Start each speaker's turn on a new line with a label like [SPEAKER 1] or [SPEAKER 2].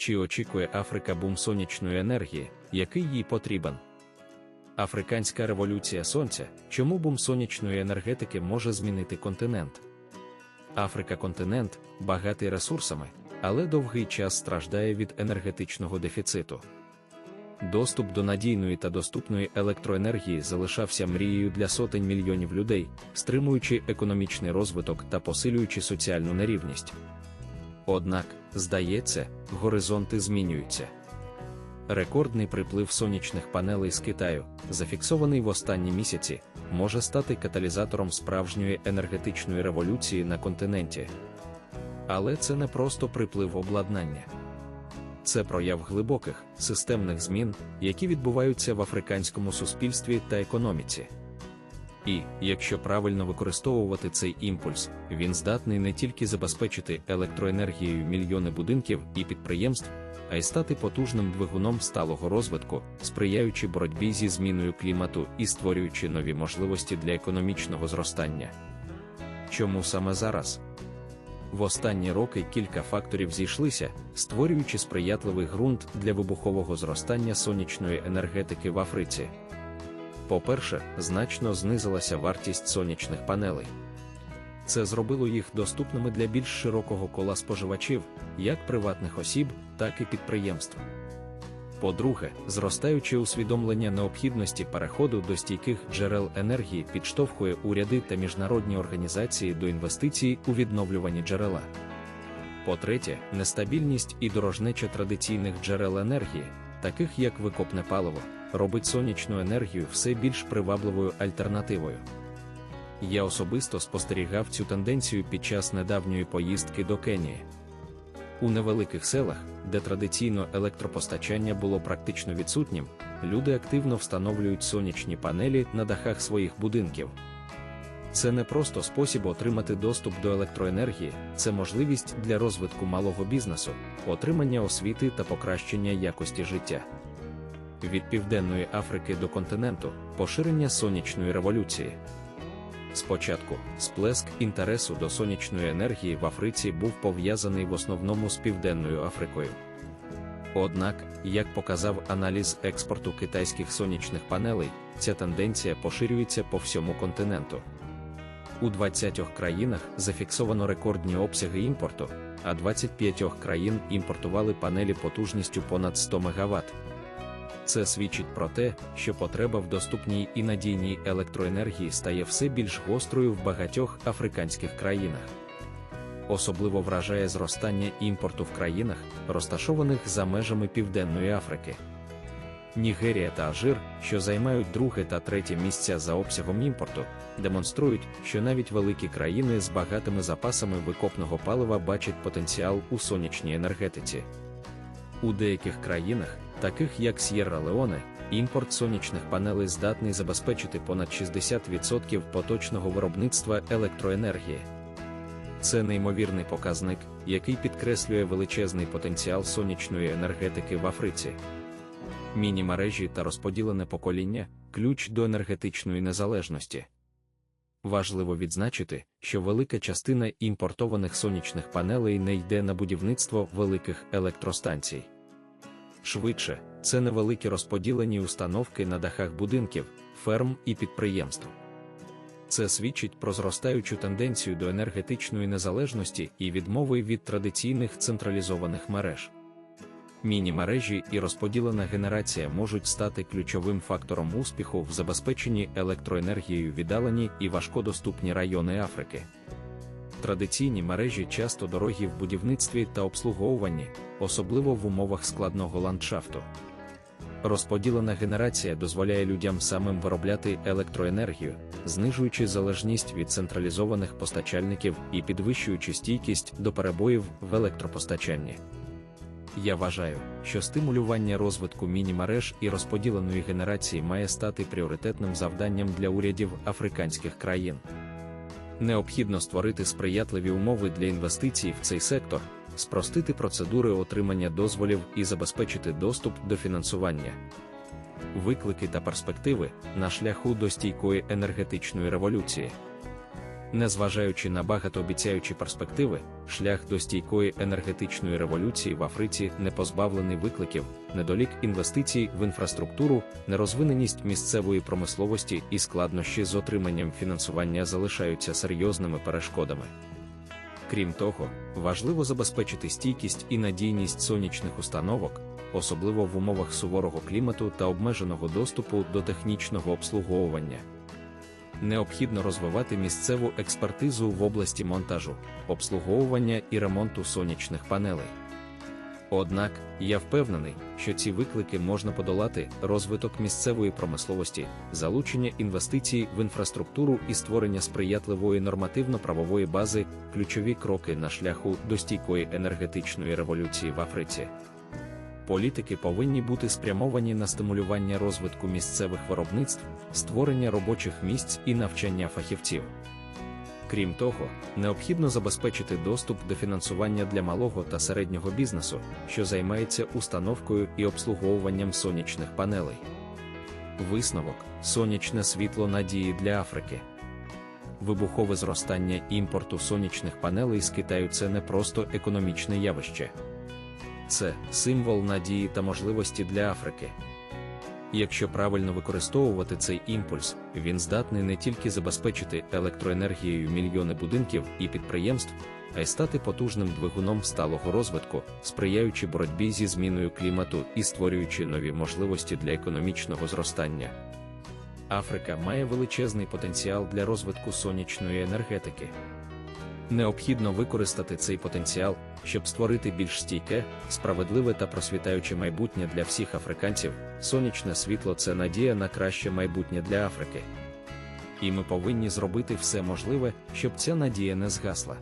[SPEAKER 1] Чи очікує Африка бум сонячної енергії, який їй потрібен? Африканська революція сонця, чому бум сонячної енергетики може змінити континент? Африка континент, багатий ресурсами, але довгий час страждає від енергетичного дефіциту. Доступ до надійної та доступної електроенергії залишався мрією для сотень мільйонів людей, стримуючи економічний розвиток та посилюючи соціальну нерівність. Однак, здається, горизонти змінюються. Рекордний приплив сонячних панелей з Китаю, зафіксований в останні місяці, може стати каталізатором справжньої енергетичної революції на континенті. Але це не просто приплив обладнання. Це прояв глибоких, системних змін, які відбуваються в африканському суспільстві та економіці. І, якщо правильно використовувати цей імпульс, він здатний не тільки забезпечити електроенергією мільйони будинків і підприємств, а й стати потужним двигуном сталого розвитку, сприяючи боротьбі зі зміною клімату і створюючи нові можливості для економічного зростання. Чому саме зараз? В останні роки кілька факторів зійшлися, створюючи сприятливий ґрунт для вибухового зростання сонячної енергетики в Африці. По-перше, значно знизилася вартість сонячних панелей. Це зробило їх доступними для більш широкого кола споживачів, як приватних осіб, так і підприємств. По-друге, зростаюче усвідомлення необхідності переходу до стійких джерел енергії підштовхує уряди та міжнародні організації до інвестицій у відновлювані джерела. По-третє, нестабільність і дорожнеча традиційних джерел енергії, таких як викопне паливо, робить сонячну енергію все більш привабливою альтернативою. Я особисто спостерігав цю тенденцію під час недавньої поїздки до Кенії. У невеликих селах, де традиційно електропостачання було практично відсутнім, люди активно встановлюють сонячні панелі на дахах своїх будинків. Це не просто спосіб отримати доступ до електроенергії, це можливість для розвитку малого бізнесу, отримання освіти та покращення якості життя. Від Південної Африки до континенту поширення сонячної революції. Спочатку, сплеск інтересу до сонячної енергії в Африці був пов'язаний в основному з Південною Африкою. Однак, як показав аналіз експорту китайських сонячних панелей, ця тенденція поширюється по всьому континенту. У 20 країнах зафіксовано рекордні обсяги імпорту, а 25 країн імпортували панелі потужністю понад 100 МВт. Це свідчить про те, що потреба в доступній і надійній електроенергії стає все більш гострою в багатьох африканських країнах. Особливо вражає зростання імпорту в країнах, розташованих за межами Південної Африки. Нігерія та Ажир, що займають друге та третє місця за обсягом імпорту, демонструють, що навіть великі країни з багатими запасами викопного палива бачать потенціал у сонячній енергетиці. У деяких країнах, таких як С'єрра Леоне, імпорт сонячних панелей здатний забезпечити понад 60% поточного виробництва електроенергії. Це неймовірний показник, який підкреслює величезний потенціал сонячної енергетики в Африці. Міні-мережі та розподілене покоління ключ до енергетичної незалежності. Важливо відзначити, що велика частина імпортованих сонячних панелей не йде на будівництво великих електростанцій. Швидше, це невеликі розподілені установки на дахах будинків, ферм і підприємств. Це свідчить про зростаючу тенденцію до енергетичної незалежності і відмови від традиційних централізованих мереж. Міні-мережі і розподілена генерація можуть стати ключовим фактором успіху в забезпеченні електроенергією віддалені і важкодоступні райони Африки. Традиційні мережі часто дорогі в будівництві та обслуговуванні, особливо в умовах складного ландшафту. Розподілена генерація дозволяє людям самим виробляти електроенергію, знижуючи залежність від централізованих постачальників і підвищуючи стійкість до перебоїв в електропостачанні. Я вважаю, що стимулювання розвитку міні-мереж і розподіленої генерації має стати пріоритетним завданням для урядів африканських країн. Необхідно створити сприятливі умови для інвестицій в цей сектор, спростити процедури отримання дозволів і забезпечити доступ до фінансування. Виклики та перспективи на шляху до стійкої енергетичної революції. Незважаючи на багатообіцяючі перспективи, шлях до стійкої енергетичної революції в Африці не позбавлений викликів, недолік інвестицій в інфраструктуру, нерозвиненість місцевої промисловості і складнощі з отриманням фінансування залишаються серйозними перешкодами. Крім того, важливо забезпечити стійкість і надійність сонячних установок, особливо в умовах суворого клімату та обмеженого доступу до технічного обслуговування. Необхідно розвивати місцеву експертизу в області монтажу, обслуговування і ремонту сонячних панелей. Однак, я впевнений, що ці виклики можна подолати розвиток місцевої промисловості, залучення інвестицій в інфраструктуру і створення сприятливої нормативно-правової бази ключові кроки на шляху до стійкої енергетичної революції в Африці. Політики повинні бути спрямовані на стимулювання розвитку місцевих виробництв, створення робочих місць і навчання фахівців. Крім того, необхідно забезпечити доступ до фінансування для малого та середнього бізнесу, що займається установкою і обслуговуванням сонячних панелей. Висновок сонячне світло надії для Африки. Вибухове зростання імпорту сонячних панелей з Китаю це не просто економічне явище, це символ надії та можливості для Африки. Якщо правильно використовувати цей імпульс, він здатний не тільки забезпечити електроенергією мільйони будинків і підприємств, а й стати потужним двигуном сталого розвитку, сприяючи боротьбі зі зміною клімату і створюючи нові можливості для економічного зростання. Африка має величезний потенціал для розвитку сонячної енергетики. Необхідно використати цей потенціал, щоб створити більш стійке, справедливе та просвітаюче майбутнє для всіх африканців. Сонячне світло це надія на краще майбутнє для Африки. І ми повинні зробити все можливе, щоб ця надія не згасла.